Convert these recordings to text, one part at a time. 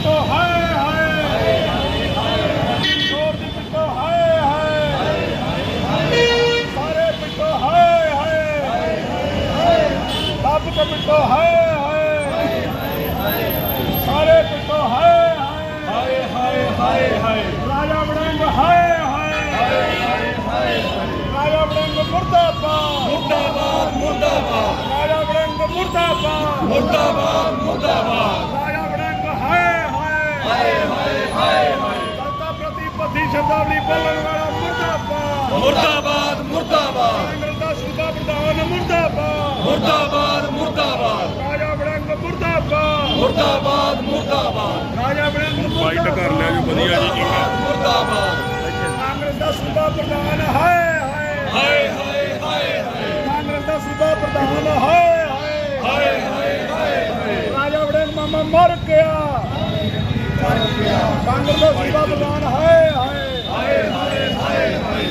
ਸਾਰੇ ਪਿੱਟੋ ਹਾਏ ਹਾਏ ਚੋਰ ਦੀ ਪਿੱਟੋ ਹਾਏ ਹਾਏ ਸਾਰੇ ਪਿੱਟੋ ਹਾਏ ਹਾਏ ਸਭ ਤੋਂ ਪਿੱਟੋ ਹਾਏ ਹਾਏ ਸਾਰੇ ਪਿੱਟੋ ਹਾਏ ਹਾਏ ਹਾਏ ਹਾਏ ਦਾਤਾ ਪ੍ਰਤੀ ਪੱਧੀ ਸ਼ਬਦਾਵਲੀ ਬੋਲਣ ਵਾਲਾ ਮੁਰਦਾਬਾਦ। ਮੁਰਦਾਬਾਦ ਮੁਰਦਾਬਾਦ। ਕਾਂਗਰਸ ਦਾ ਸੂਬਾ ਪ੍ਰਧਾਨ ਮੁਰਦਾਬਾਦ। ਮੁਰਦਾਬਾਦ ਮੁਰਦਾਬਾਦ। ਰਾਜਾ ਵੜਿੰਗ ਮੁਰਦਾਬਾਦ। ਮੁਰਦਾਬਾਦ ਮੁਰਦਾਬਾਦ। ਰਾਜਾ ਵੜਿੰਗ ਵਾਈਟ ਕਰ ਲਿਆ ਜੀ ਵਧੀਆ ਜੀ ਠੀਕ ਹੈ। ਮੁਰਦਾਬਾਦ। ਕਾਂਗਰਸ ਦਾ ਸੂਬਾ ਪ੍ਰਧਾਨ ਹਾਏ। ਹਾਏ ਹਾਏ ਹਾਏ ਹਾਏ। ਕਾਂਗਰਸ ਦਾ ਸੂਬਾ ਪ੍ਰਧਾਨ ਹਾਏ ਹਾਏ ਹਾਏ ਹਾਏ ਰਾਜਾ ਵੜਿੰਗ ਮਾਮਾ ਮਰ ਗਿਆ ਕਾਂਗਰਸ ਦਾ ਸੂਬਾ ਪ੍ਰਧਾਨ ਹਾਏ ਹਾਏ ਹਾਏ ਹਾਏ ਹਾਏ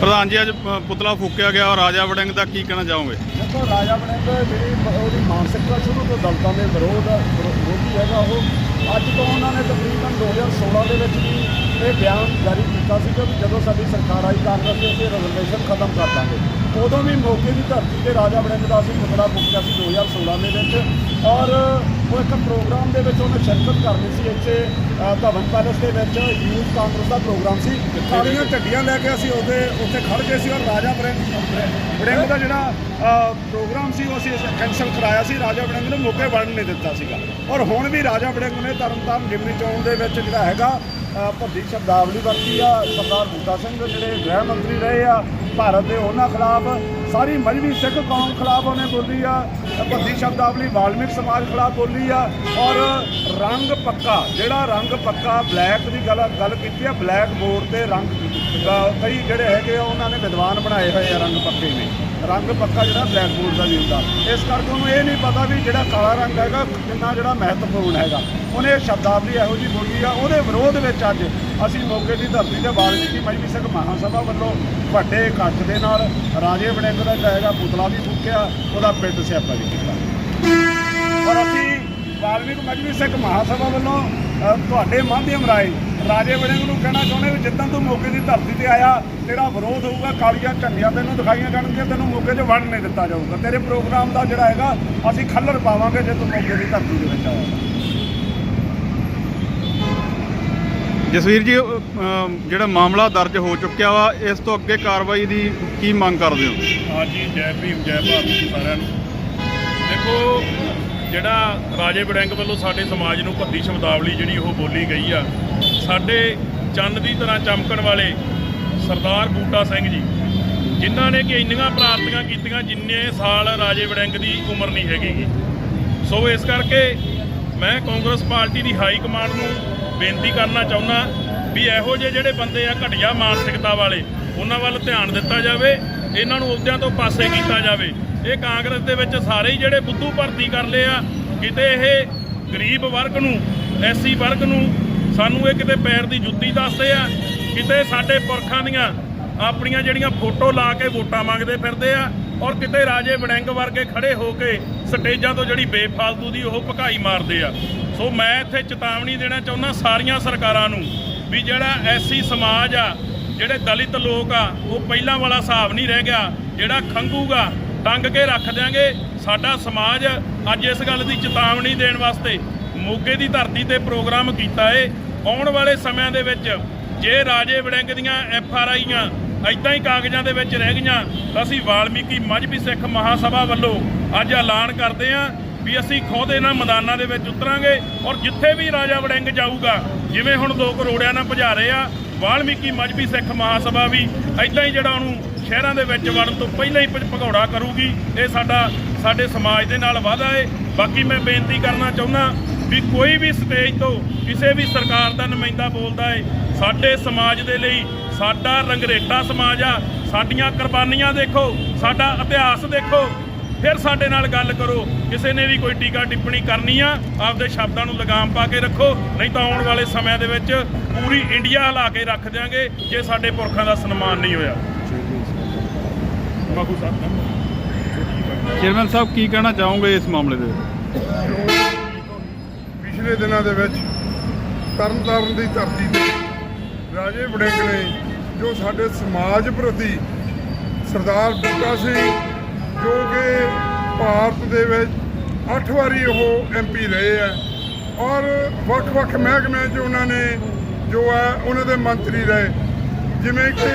ਪ੍ਰਧਾਨ ਜੀ, ਅੱਜ ਪੁਤਲਾ ਫੂਕਿਆ ਗਿਆ ਔਰ ਰਾਜਾ ਵੜਿੰਗ ਦਾ ਕੀ ਕਹਿਣਾ ਚਾਹੋਗੇ? ਦੇਖੋ, ਰਾਜਾ ਵੜਿੰਗ ਜਿਹੜੀ ਉਹਦੀ ਮਾਨਸਿਕਤਾ ਸ਼ੁਰੂ ਤੋਂ ਦਲਤਾਂ ਦੇ ਵਿਰੋਧ ਵਿਰੋਧੀ ਹੈਗਾ ਉਹ। ਅੱਜ ਤੋਂ ਉਹਨਾਂ ਨੇ ਤਕਰੀਬਨ 2016 ਦੇ ਵਿੱਚ ਵੀ ਇਹ ਬਿਆਨ ਜਾਰੀ ਕੀਤਾ ਸੀ ਕਿ ਜਦੋਂ ਸਾਡੀ ਸਰਕਾਰ ਆਈ, ਕਾਂਗਰਸ ਦੇ ਅਸੀਂ ਰਿਜ਼ਰਵੇਸ਼ਨ ਖਤਮ ਕਰ ਦਾਂਗੇ। ਉਦੋਂ ਵੀ ਮੌਕੇ ਦੀ ਧਰਤੀ ਤੇ ਰਾਜਾ ਵੜਿੰਗ ਦਾ ਅਸੀਂ ਪੁਤਲਾ ਫੂਕਿਆ ਸੀ 2016 ਦੇ ਵਿੱਚ ਔਰ ਉਹ ਇੱਕ ਪ੍ਰੋਗਰਾਮ ਦੇ ਵਿੱਚ ਉਹਨੇ ਸ਼ਿਰਕਤ ਕਰਨੀ ਸੀ ਇੱਥੇ ਅ, ਭਵਨ ਪੈਲੇਸ ਦੇ ਵਿੱਚ ਯੂਥ ਕਾਂਗਰਸ ਦਾ ਪ੍ਰੋਗਰਾਮ ਸੀ। ਸਾਰੀਆਂ ਝੰਡੀਆਂ ਲੈ ਕੇ ਅਸੀਂ ਉਹਦੇ ਉੱਥੇ ਖੜ ਗਏ ਸੀ ਔਰ ਰਾਜਾ ਵੜਿੰਗ ਵੜਿੰਗ ਦਾ ਜਿਹੜਾ ਪ੍ਰੋਗਰਾਮ ਸੀ ਉਹ ਅਸੀਂ ਕੈਂਸਲ ਕਰਾਇਆ ਸੀ। ਰਾਜਾ ਵੜਿੰਗ ਨੇ ਮੌਕੇ ਵੜਨ ਨਹੀਂ ਦਿੱਤਾ ਸੀਗਾ। ਔਰ ਹੁਣ ਵੀ ਰਾਜਾ ਵੜਿੰਗ ਨੇ ਤਰਨਤਾਰਨ ਗਿਮਨੀ ਚੌਣ ਦੇ ਵਿੱਚ ਜਿਹੜਾ ਹੈਗਾ ਭੱਦੀ ਸ਼ਬਦਾਵਲੀ ਵਰਤੀ ਆ। ਸਰਦਾਰ ਬੂਟਾ ਸਿੰਘ ਜਿਹੜੇ ਗ੍ਰਹਿ ਮੰਤਰੀ ਰਹੇ ਆ, ਭਾਰਤ ਦੇ ਉਹਨਾਂ ਖਿਲਾਫ, ਸਾਰੀ ਮਜਬੀ ਸਿੱਖ ਕੌਮ ਖਿਲਾਫ ਉਹਨੇ ਬੋਲੀ ਆ। ਭੱਦੀ ਸ਼ਬਦਾਵਲੀ ਵਾਲਮੀਕ ਸਮਾਜ ਖਿਲਾਫ ਬੋਲੀ ਆ ਔਰ ਰੰਗ ਪੱਕਾ, ਜਿਹੜਾ ਰੰਗ ਪੱਕਾ ਬਲੈਕ ਦੀ ਗੱਲ ਗੱਲ ਕੀਤੀ ਆ, ਬਲੈਕ ਬੋਰਡ ਤੇ ਰੰਗ ਕਈ ਜਿਹੜੇ ਹੈਗੇ ਆ, ਉਹਨਾਂ ਨੇ ਵਿਦਵਾਨ ਬਣਾਏ ਹੋਏ ਆ ਰੰਗ ਪੱਕੇ ਨੇ। ਰੰਗ ਪੱਕਾ ਜਿਹੜਾ ਬਲੈਕ ਬੋਰਡ ਦਾ ਵੀ ਹੁੰਦਾ। ਇਸ ਕਰਕੇ ਉਹਨੂੰ ਇਹ ਨਹੀਂ ਪਤਾ ਵੀ ਜਿਹੜਾ ਕਾਲਾ ਰੰਗ ਹੈਗਾ, ਕਿੰਨਾ ਜਿਹੜਾ ਮਹੱਤਵਪੂਰਨ ਹੈਗਾ। ਉਹਨੇ ਸ਼ਬਦਾਵਲੀ ਇਹੋ ਜੀ ਬੋਲੀ ਆ, ਉਹਦੇ ਵਿਰੋਧ ਵਿੱਚ ਅੱਜ ਅਸੀਂ ਮੌਕੇ ਦੀ ਧਰਤੀ ਤੇ ਵਾਲਮੀਕੀ ਮਜਬੀ ਸਿੰਘ ਮਹਾਸਭਾ ਵੱਲੋਂ ਵੱਡੇ ਇਕੱਠ ਦੇ ਨਾਲ ਰਾਜੇ ਵੜਿੰਗ ਦਾ ਜਿਹੜਾ ਪੁਤਲਾ ਵੀ ਫੂਕਿਆ, ਉਹਦਾ ਪਿੰਡ ਸਿਆਪਾ ਵੀ ਕੀਤਾ। ਔਰ ਅਸੀਂ ਵਾਲਮੀਕ ਮਜਬੀ ਸਿੰਘ ਮਹਾਸਭਾ ਵੱਲੋਂ ਤੁਹਾਡੇ ਮਾਧਿਅਮ ਰਾਹੀਂ ਰਾਜੇ ਵੜਿੰਗ ਨੂੰ ਕਹਿਣਾ ਚਾਹੁੰਦੇ ਵੀ ਜਿੱਦਾਂ ਤੂੰ ਮੌਕੇ ਦੀ ਧਰਤੀ ਤੇ ਆਇਆ, ਤੇਰਾ ਵਿਰੋਧ ਹੋਊਗਾ, ਕਾਲੀਆਂ ਝੰਡੀਆਂ ਤੈਨੂੰ ਦਿਖਾਈਆਂ ਜਾਣਗੀਆਂ, ਤੈਨੂੰ ਮੋਗੇ 'ਚ ਵੜਨ ਨਹੀਂ ਦਿੱਤਾ ਜਾਊਗਾ। ਤੇਰੇ ਪ੍ਰੋਗਰਾਮ ਦਾ ਜਿਹੜਾ ਹੈਗਾ, ਅਸੀਂ ਖੱਲਰ ਪਾਵਾਂਗੇ ਜੇ ਤੂੰ ਮੌਕੇ ਦੀ ਧਰਤੀ ਦੇ ਵਿੱਚ ਆਇਆ। ਜਸਵੀਰ ਜੀ ਜਿਹੜਾ ਮਾਮਲਾ ਦਰਜ ਹੋ ਚੁੱਕਿਆ ਵਾ, ਇਸ ਤੋਂ ਅੱਗੇ ਕਾਰਵਾਈ ਦੀ ਕੀ ਮੰਗ ਕਰਦੇ ਹੋ? ਹਾਂਜੀ, ਜੈ ਭੀਮ, ਜੈ ਭਾਰਤ ਜੀ ਸਾਰਿਆਂ ਨੂੰ। ਦੇਖੋ, ਜਿਹੜਾ ਰਾਜੇ ਵੜਿੰਗ ਵੱਲੋਂ ਸਾਡੇ ਸਮਾਜ ਨੂੰ ਭੱਦੀ ਸ਼ਬਦਾਵਲੀ ਜਿਹੜੀ ਉਹ ਬੋਲੀ ਗਈ ਆ, ਸਾਡੇ ਚੰਨ ਦੀ ਤਰ੍ਹਾਂ ਚਮਕਣ ਵਾਲੇ ਸਰਦਾਰ ਬੂਟਾ ਸਿੰਘ ਜੀ, ਜਿਨ੍ਹਾਂ ਨੇ ਕਿ ਇੰਨੀਆਂ ਪ੍ਰਾਪਤੀਆਂ ਕੀਤੀਆਂ ਜਿੰਨੇ ਸਾਲ ਰਾਜੇ ਵੜਿੰਗ ਦੀ ਉਮਰ ਨਹੀਂ ਹੈਗੀ ਸੋ ਇਸ ਕਰਕੇ ਮੈਂ ਕਾਂਗਰਸ ਪਾਰਟੀ ਦੀ ਹਾਈ ਕਮਾਂਡ ਨੂੰ ਬੇਨਤੀ ਕਰਨਾ ਚਾਹੁੰਦਾ ਵੀ ਇਹੋ ਜਿਹੇ ਜਿਹੜੇ ਬੰਦੇ ਆ ਘਟੀਆ ਮਾਨਸਿਕਤਾ ਵਾਲੇ, ਉਹਨਾਂ ਵੱਲ ਧਿਆਨ ਦਿੱਤਾ ਜਾਵੇ, ਇਹਨਾਂ ਨੂੰ ਅਹੁਦਿਆਂ ਤੋਂ ਪਾਸੇ ਕੀਤਾ ਜਾਵੇ। ਇਹ ਕਾਂਗਰਸ ਦੇ ਵਿੱਚ ਸਾਰੇ ਹੀ ਜਿਹੜੇ ਬੁੱਧੂ ਭਰਤੀ ਕਰ ਲਏ ਆ, ਕਿਤੇ ਇਹ ਗਰੀਬ ਵਰਗ ਨੂੰ ਐਸੀ ਵਰਗ ਨੂੰ, ਸਾਨੂੰ ਇਹ ਕਿਤੇ ਪੈਰ ਦੀ ਜੁੱਤੀ ਦੱਸਦੇ ਆ, ਕਿਤੇ ਸਾਡੇ ਪੁਰਖਾਂ ਦੀਆਂ ਆਪਣੀਆਂ ਜਿਹੜੀਆਂ ਫੋਟੋ ਲਾ ਕੇ ਵੋਟਾਂ ਮੰਗਦੇ ਫਿਰਦੇ ਆ, ਔਰ ਕਿਤੇ ਰਾਜੇ ਵੜਿੰਗ ਵਰਗੇ ਖੜੇ ਹੋ ਕੇ ਸਟੇਜਾਂ ਤੋਂ ਜਿਹੜੀ ਬੇਫਾਲਤੂ ਦੀ ਉਹ ਭਕਾਈ ਮਾਰਦੇ ਆ। ਸੋ ਮੈਂ ਇੱਥੇ ਚੇਤਾਵਨੀ ਦੇਣਾ ਚਾਹੁੰਦਾ ਸਾਰੀਆਂ ਸਰਕਾਰਾਂ ਨੂੰ ਵੀ ਜਿਹੜਾ ਐਸੀ ਸਮਾਜ ਆ, ਜਿਹੜੇ ਦਲਿਤ ਲੋਕ ਆ, ਉਹ ਪਹਿਲਾਂ ਵਾਲਾ ਹਿਸਾਬ ਨਹੀਂ ਰਹਿ ਗਿਆ। ਜਿਹੜਾ ਖੰਗੂਗਾ ਟੰਗ ਕੇ ਰੱਖ ਦਿਆਂਗੇ। ਸਾਡਾ ਸਮਾਜ ਅੱਜ ਇਸ ਗੱਲ ਦੀ ਚੇਤਾਵਨੀ ਦੇਣ ਵਾਸਤੇ ਮੋਗੇ ਦੀ ਧਰਤੀ ਤੇ ਪ੍ਰੋਗਰਾਮ ਕੀਤਾ ਏ। ਆਉਣ ਵਾਲੇ ਸਮਿਆਂ ਦੇ ਵਿੱਚ ਜੇ ਰਾਜੇ ਵੜਿੰਗ ਦੀਆਂ ਐਫ ਆਰ ਆਈਆਂ ਐਦਾਂ ਹੀ ਕਾਗਜ਼ਾਂ ਦੇ ਵਿੱਚ ਰਹਿ ਗਈਆਂ ਅਸੀਂ ਵਾਲਮੀਕੀ ਮਜਬੀ ਸਿੱਖ ਮਹਾਸਭਾ ਵੱਲੋਂ ਅੱਜ ਐਲਾਨ ਕਰਦੇ ਹਾਂ ਵੀ ਅਸੀਂ ਖੁਦ ਇਹਨਾਂ ਮੈਦਾਨਾਂ ਦੇ ਵਿੱਚ ਉਤਰਾਂਗੇ ਔਰ ਜਿੱਥੇ ਵੀ ਰਾਜਾ ਵੜਿੰਗ ਜਾਊਗਾ, ਜਿਵੇਂ ਹੁਣ ਦੋ ਕਰੋੜਿਆਂ ਨਾਲ ਭਜਾ ਰਹੇ ਆ, ਵਾਲਮੀਕੀ ਮਜਬੀ ਸਿੱਖ ਮਹਾਸਭਾ ਵੀ ਐਦਾਂ ਹੀ ਜਿਹੜਾ ਉਹਨੂੰ ਸ਼ਹਿਰਾਂ ਦੇ ਵਿੱਚ ਵੜਨ ਤੋਂ ਪਹਿਲਾਂ ਹੀ ਭ- ਭਗੌੜਾ ਕਰੂਗੀ, ਇਹ ਸਾਡਾ, ਸਾਡੇ ਸਮਾਜ ਦੇ ਨਾਲ ਵਾਅਦਾ ਹੈ ਬਾਕੀ ਮੈਂ ਬੇਨਤੀ ਕਰਨਾ ਚਾਹੁੰਦਾ ਵੀ ਕੋਈ ਵੀ ਸਟੇਜ ਤੋਂ ਕਿਸੇ ਵੀ ਸਰਕਾਰ ਦਾ ਨੁਮਾਇੰਦਾ ਬੋਲਦਾ ਹੈ ਸਾਡੇ ਸਮਾਜ ਦੇ ਲਈ ਸਾਡਾ ਰੰਗਰੇਟਾ ਸਮਾਜ ਆ, ਸਾਡੀਆਂ ਕੁਰਬਾਨੀਆਂ ਦੇਖੋ, ਸਾਡਾ ਇਤਿਹਾਸ ਦੇਖੋ ਫਿਰ ਸਾਡੇ ਨਾਲ ਗੱਲ ਕਰੋ। ਕਿਸੇ ਨੇ ਵੀ ਕੋਈ ਟੀਕਾ ਟਿੱਪਣੀ ਕਰਨੀ ਆ ਆਪਦੇ ਸ਼ਬਦਾਂ ਨੂੰ ਲਗਾਮ ਪਾ ਕੇ ਰੱਖੋ। ਨਹੀਂ ਤਾਂ ਆਉਣ ਵਾਲੇ ਸਮਿਆਂ ਦੇ ਵਿੱਚ ਪੂਰੀ ਇੰਡੀਆ ਹਿਲਾ ਕੇ ਰੱਖ ਦਿਆਂਗੇ ਜੇ ਸਾਡੇ ਪੁਰਖਾਂ ਦਾ ਸਨਮਾਨ ਨਹੀਂ ਹੋਇਆ। ਬਾਬੂ ਸਾਹਿਬ ਚੇਅਰਮੈਨ ਸਾਹਿਬ ਕੀ ਕਹਿਣਾ ਚਾਹੋਗੇ ਇਸ ਮਾਮਲੇ ਦੇ ਪਿਛਲੇ ਦਿਨਾਂ ਦੇ ਵਿੱਚ ਤਰਨਤਾਰਨ ਦੀ ਧਰਤੀ ਤੇ ਰਾਜੇ ਵੜਿੰਗ ਨੇ ਜੋ ਸਾਡੇ ਸਮਾਜ ਪ੍ਰਤੀ ਸਰਦਾਰ ਬੂਟਾ ਸਿੰਘ ਜੋ ਕਿ ਭਾਰਤ ਦੇ ਵਿੱਚ 8 ਵਾਰੀ ਉਹ ਐਮਪੀ ਰਹੇ ਆ। ਔਰ ਵੱਖ-ਵੱਖ ਮਹਿਕਮਿਆਂ 'ਚ ਉਹਨਾਂ ਨੇ ਜੋ ਹੈ ਉਹਨਾਂ ਦੇ ਮੰਤਰੀ ਰਹੇ। ਜਿਵੇਂ ਕਿ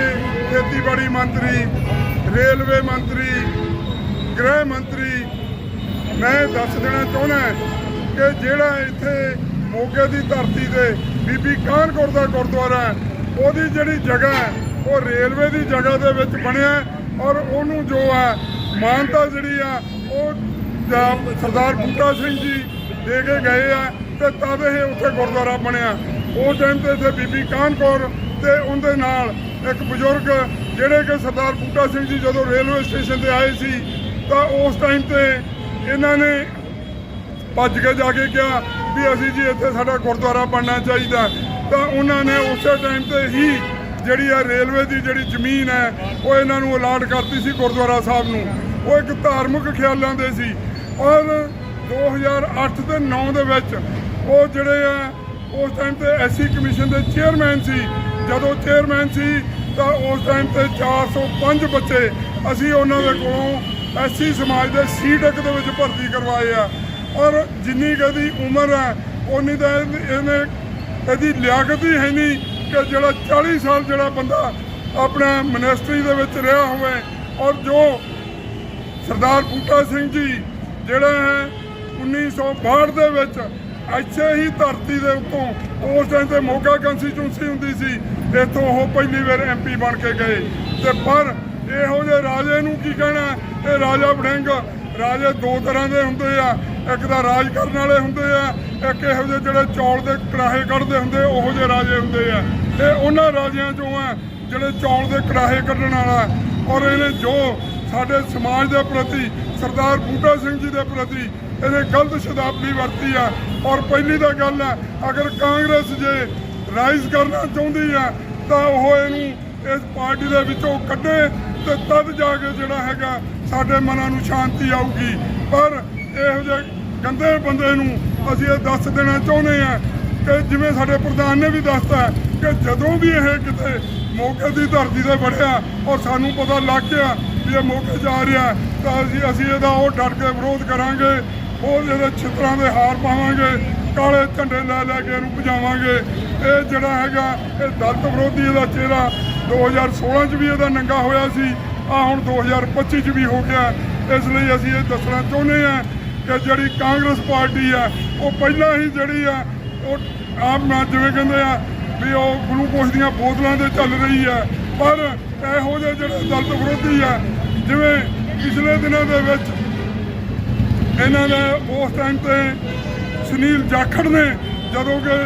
ਖੇਤੀਬਾੜੀ ਮੰਤਰੀ, ਰੇਲਵੇ ਮੰਤਰੀ, ਗ੍ਰਹਿ ਮੰਤਰੀ। ਮੈਂ ਦੱਸ ਦੇਣਾ ਚਾਹੁੰਦਾ ਕਿ ਜਿਹੜਾ ਇੱਥੇ ਮੋਗੇ ਦੀ ਧਰਤੀ ਤੇ ਬੀਬੀ ਕਾਨਕੌਰ ਦਾ ਗੁਰਦੁਆਰਾ ਹੈ, ਉਹਦੀ ਜਿਹੜੀ ਜਗ੍ਹਾ ਹੈ, ਉਹ ਰੇਲਵੇ ਦੀ ਜਗ੍ਹਾ ਦੇ ਵਿੱਚ ਬਣਿਆ ਔਰ ਉਹਨੂੰ ਜੋ ਹੈ ਮਾਨਤਾ ਜਿਹੜੀ ਆ, ਉਹ ਸਰਦਾਰ ਬੂਟਾ ਸਿੰਘ ਜੀ ਦੇ ਕੇ ਗਏ ਆ ਤੇ ਤਦ ਇਹ ਉੱਥੇ ਗੁਰਦੁਆਰਾ ਬਣਿਆ। ਉਹ ਟਾਈਮ ਤੇ ਇੱਥੇ ਬੀਬੀ ਕਾਨਕੌਰ ਤੇ ਉਹਦੇ ਨਾਲ ਇੱਕ ਬਜ਼ੁਰਗ ਜਿਹੜੇ ਕਿ ਸਰਦਾਰ ਬੂਟਾ ਸਿੰਘ ਜੀ ਜਦੋਂ ਰੇਲਵੇ ਸਟੇਸ਼ਨ ਤੇ ਆਏ ਸੀ, ਤਾਂ ਉਸ ਟਾਈਮ ਤੇ ਇਹਨਾਂ ਨੇ ਭੱਜ ਕੇ ਜਾ ਕੇ ਕਿਹਾ ਵੀ ਅਸੀਂ ਜੀ ਇੱਥੇ ਸਾਡਾ ਗੁਰਦੁਆਰਾ ਬਣਨਾ ਚਾਹੀਦਾ। ਤਾਂ ਉਹਨਾਂ ਨੇ ਉਸੇ ਟਾਈਮ ਤੇ ਹੀ ਜਿਹੜੀ ਆ ਰੇਲਵੇ ਦੀ ਜਿਹੜੀ ਜ਼ਮੀਨ ਹੈ, ਉਹ ਇਹਨਾਂ ਨੂੰ ਅਲਾਟ ਕਰਤੀ ਸੀ ਗੁਰਦੁਆਰਾ ਸਾਹਿਬ ਨੂੰ। ਉਹ ਇੱਕ ਧਾਰਮਿਕ ਖਿਆਲਾਂ ਦੇ ਸੀ। ਔਰ 2008 ਤੇ 9 ਦੇ ਵਿੱਚ ਉਹ ਜਿਹੜੇ ਆ, ਉਸ ਟਾਈਮ ਤੇ ਐਸੀ ਕਮਿਸ਼ਨ ਦੇ ਚੇਅਰਮੈਨ ਸੀ। ਜਦੋਂ ਚੇਅਰਮੈਨ ਸੀ, ਤਾਂ ਉਸ ਟਾਈਮ ਤੇ 405 ਬੱਚੇ ਅਸੀਂ ਉਹਨਾਂ ਦੇ ਕੋਲੋਂ ਐਸੀ ਸਮਾਜ ਦੇ ਸੀਟਕ ਦੇ ਵਿੱਚ ਭਰਤੀ ਕਰਵਾਏ ਆ। ਔਰ ਜਿੰਨੀ ਕਦੀ ਉਮਰ ਹੈ ਉਨੀ ਤਾਂ ਇਹਨੇ- ਇਹਨੇ ਇਹਦੀ ਲਿਆਕਤ ਹੀ ਹੈ ਨਹੀਂ ਕਿ ਜਿਹੜਾ 40 ਸਾਲ ਜਿਹੜਾ ਬੰਦਾ ਆਪਣਾ ਮਿਨਿਸਟਰੀ ਦੇ ਵਿੱਚ ਰਿਹਾ ਹੋਵੇ। ਔਰ ਜੋ ਸਰਦਾਰ ਬੂਟਾ ਸਿੰਘ ਜੀ, ਜਿਹੜਾ ਹੈ 1962 ਦੇ ਵਿੱਚ ਇੱਥੇ ਹੀ ਧਰਤੀ ਦੇ ਉੱਤੋਂ ਉਸ ਟਾਈਮ ਤੇ ਮੋਗਾ ਕੰਸਟੀਚੁਐਂਸੀ ਹੁੰਦੀ ਸੀ, ਇੱਥੋਂ ਉਹ ਪਹਿਲੀ ਵਾਰ ਐਮਪੀ ਬਣ ਕੇ ਗਏ। ਤੇ ਪਰ ਇਹੋ ਜਿਹੇ ਰਾਜੇ ਨੂੰ ਕੀ ਕਹਿਣਾ ਇਹ ਰਾਜਾ ਵੜਿੰਗ, ਰਾਜੇ ਦੋ ਤਰ੍ਹਾਂ ਦੇ ਹੁੰਦੇ ਆ। ਇੱਕ ਤਾਂ ਰਾਜ ਕਰਨ ਵਾਲੇ ਹੁੰਦੇ ਆ, ਇੱਕ ਇਹੋ ਜਿਹੇ ਜਿਹੜੇ ਚੌਲ ਦੇ ਕੜਾਹੇ ਕੱਢਦੇ ਹੁੰਦੇ, ਉਹੋ ਜਿਹੇ ਰਾਜੇ ਹੁੰਦੇ ਆ। ਇਹ ਉਹਨਾਂ ਰਾਜਿਆਂ ਚੋਂ ਆ ਜਿਹੜੇ ਚੌਲ ਦੇ ਕੜਾਹੇ ਕੱਢਣ ਵਾਲਾ। ਔਰ ਇਹਨੇ ਜੋ ਸਾਡੇ ਸਮਾਜ ਦੇ ਪ੍ਰਤੀ, ਸਰਦਾਰ ਬੂਟਾ ਸਿੰਘ ਜੀ ਦੇ ਪ੍ਰਤੀ ਇਹਨੇ ਗਲਤ ਸ਼ਬਦਾਵਲੀ ਵਰਤੀ ਆ। ਔਰ ਪਹਿਲੀ ਤਾਂ ਗੱਲ ਹੈ ਅਗਰ ਕਾਂਗਰਸ ਜੇ ਰਾਈਜ਼ ਕਰਨਾ ਚਾਹੁੰਦੀ ਆ, ਤਾਂ ਉਹ ਇਹਨੂੰ ਇਸ ਪਾਰਟੀ ਦੇ ਵਿੱਚੋਂ ਕੱਢੇ ਤੇ ਤਦ ਜਾ ਕੇ ਜਿਹੜਾ ਹੈਗਾ ਸਾਡੇ ਮਨਾਂ ਨੂੰ ਸ਼ਾਂਤੀ ਆਊਗੀ। ਪਰ ਇਹੋ ਜਿਹੇ ਗੰਦੇ ਬੰਦੇ ਨੂੰ ਅਸੀਂ ਇਹ ਦੱਸ ਦੇਣਾ ਚਾਹੁੰਦੇ ਆ ਕਿ ਜਿਵੇਂ ਸਾਡੇ ਪ੍ਰਧਾਨ ਨੇ ਵੀ ਦੱਸਤਾ ਕਿ ਜਦੋਂ ਵੀ ਇਹ ਕਿਤੇ ਮੋਗੇ ਦੀ ਧਰਤੀ ਤੇ ਵੜਿਆ ਔਰ ਸਾਨੂੰ ਪਤਾ ਲੱਗ ਗਿਆ ਇਹ ਮੋਗੇ ਜਾ ਰਿਹਾ ਤਾਂ ਅਸੀਂ ਅਸੀਂ ਇਹਦਾ ਉਹ ਡਟ ਕੇ ਵਿਰੋਧ ਕਰਾਂਗੇ ਉਹ ਜਿਹੜੇ ਛਿੱਤਰਾਂ ਦੇ ਹਾਰ ਪਾਵਾਂਗੇ, ਕਾਲੇ ਝੰਡੇ ਲੈ ਲੈ ਕੇ ਇਹਨੂੰ ਭਜਾਵਾਂਗੇ। ਇਹ ਜਿਹੜਾ ਹੈਗਾ, ਇਹ ਦਲਤ ਵਿਰੋਧੀ ਇਹਦਾ ਚਿਹਰਾ 2016 ਚ ਵੀ ਇਹਦਾ ਨੰਗਾ ਹੋਇਆ ਸੀ ਆ ਹੁਣ 2025 ਚ ਵੀ ਹੋ ਗਿਆ। ਇਸ ਲਈ ਅਸੀਂ ਇਹ ਦੱਸਣਾ ਚਾਹੁੰਦੇ ਆ ਕਿ ਜਿਹੜੀ ਕਾਂਗਰਸ ਪਾਰਟੀ ਆ ਉਹ ਪਹਿਲਾਂ ਹੀ ਜਿਹੜੀ ਆ, ਉਹ ਆਪ ਨਾ ਜਿਵੇਂ ਕਹਿੰਦੇ ਆ ਵੀ ਉਹ ਗਲੂਕੋਸ ਦੀਆਂ ਬੋਤਲਾਂ ਤੇ ਚੱਲ ਰਹੀ ਆ ਪਰ ਇਹੋ ਜਿਹੇ ਜਿਹੜੇ ਦਲਤ ਵਿਰੋਧੀ ਆ ਜਿਵੇਂ ਪਿਛਲੇ ਦਿਨਾਂ ਦੇ ਵਿੱਚ ਇਹਨਾਂ ਨੇ ਉਸ ਟਾਈਮ ਤੇ ਸੁਨੀਲ ਜਾਖੜ ਨੇ ਜਦੋਂ ਕਿ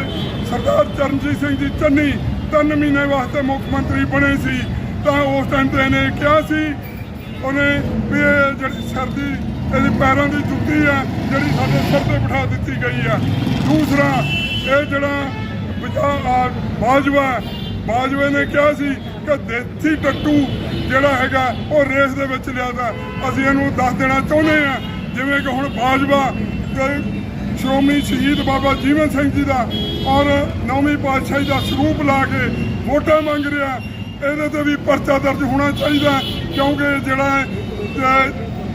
ਸਰਦਾਰ ਚਰਨਜੀਤ ਸਿੰਘ ਜੀ ਚੰਨੀ ਤਿੰਨ ਮਹੀਨੇ ਵਾਸਤੇ ਮੁੱਖ ਮੰਤਰੀ ਬਣੇ ਸੀ, ਤਾਂ ਉਸ ਟਾਈਮ ਤੇ ਇਹਨੇ ਕਿਹਾ ਸੀ, ਉਹਨੇ ਵੀ ਇਹ ਜਿਹੜੀ ਸਰਦੀ ਇਹਦੇ ਪੈਰਾਂ ਦੀ ਜੁੱਤੀ ਆ, ਜਿਹੜੀ ਸਾਡੇ ਸਿਰ ਤੇ ਬਿਠਾ ਦਿੱਤੀ ਗਈ ਆ। ਦੂਸਰਾ, ਇਹ ਜਿਹੜਾ ਬਜਾ ਬਾਜਵਾ ਬਾਜਵੇ ਨੇ ਕਿਹਾ ਸੀ ਕਿ ਦੇਸੀ ਟੱਟੂ ਜਿਹੜਾ ਹੈਗਾ ਉਹ ਰੇਸ ਦੇ ਵਿੱਚ ਲਿਆਦਾ। ਅਸੀਂ ਇਹਨੂੰ ਦੱਸ ਦੇਣਾ ਚਾਹੁੰਦੇ ਆ ਜਿਵੇਂ ਕਿ ਹੁਣ ਬਾਜਵਾ ਸ਼੍ਰੋਮਣੀ ਸ਼ਹੀਦ ਬਾਬਾ ਜੀਵਨ ਸਿੰਘ ਜੀ ਦਾ ਔਰ ਨੌਵੀਂ ਪਾਤਸ਼ਾਹੀ ਦਾ ਸਰੂਪ ਲਾ ਕੇ ਵੋਟਾਂ ਮੰਗ ਰਿਹਾ। ਇਹਦੇ ਤੇ ਵੀ ਪਰਚਾ ਦਰਜ ਹੋਣਾ ਚਾਹੀਦਾ, ਕਿਉਂਕਿ ਜਿਹੜਾ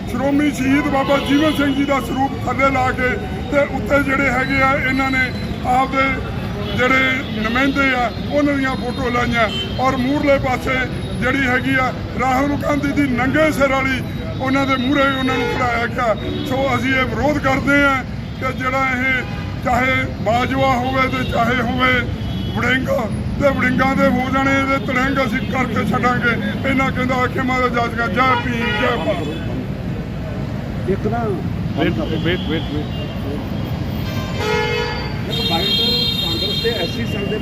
ਸ਼੍ਰੋਮਣੀ ਸ਼ਹੀਦ ਬਾਬਾ ਜੀਵਨ ਸਿੰਘ ਜੀ ਦਾ ਸਰੂਪ ਥੱਲੇ ਲਾ ਕੇ ਤੇ ਉੱਤੇ ਜਿਹੜੇ ਹੈਗੇ ਆ, ਇਹਨਾਂ ਨੇ ਆਪਦੇ ਜਿਹੜੇ ਨੁਮਾਇੰਦੇ ਆ ਉਹਨਾਂ ਦੀਆਂ ਫੋਟੋ ਲਾਈਆਂ। ਔਰ ਮੂਰਲੇ ਪਾਸੇ ਜਿਹੜੀ ਹੈਗੀ ਆ ਰਾਹੁਲ ਗਾਂਧੀ ਦੀ ਨੰਗੇ ਸਿਰ ਵਾਲੀ ਉਹਨਾਂ ਦੇ ਮੂਹਰੇ ਉਹਨਾਂ ਨੂੰ ਖੜਾਇਆ ਗਿਆ। ਸੋ ਅਸੀਂ ਇਹ ਵਿਰੋਧ ਕਰਦੇ ਆ ਕਿ ਜਿਹੜਾ ਇਹ ਚਾਹੇ ਬਾਜਵਾ ਹੋਵੇ ਤੇ ਚਾਹੇ ਹੋਵੇ ਵੜਿੰਗ ਤੇ ਵੜਿੰਗਾਂ ਦੇ ਹੋ ਜਾਣੇ ਇਹਦੇ ਤਰੰਗ ਅਸੀਂ ਕਰਕੇ ਛੱਡਾਂਗੇ। ਇਹਨਾਂ ਕਹਿੰਦਾ ਆਖੇ ਮਾਦਾ ਜਾਜਗਾ ਜੈ ਭੀਮ ਜੈ ਭਾਰਤ। ਇੱਕ ਨਾ ਵੇਟ ਵੇਟ ਵੇਟ ਵੇਟ ਇੱਕ ਮਾਈਂਡ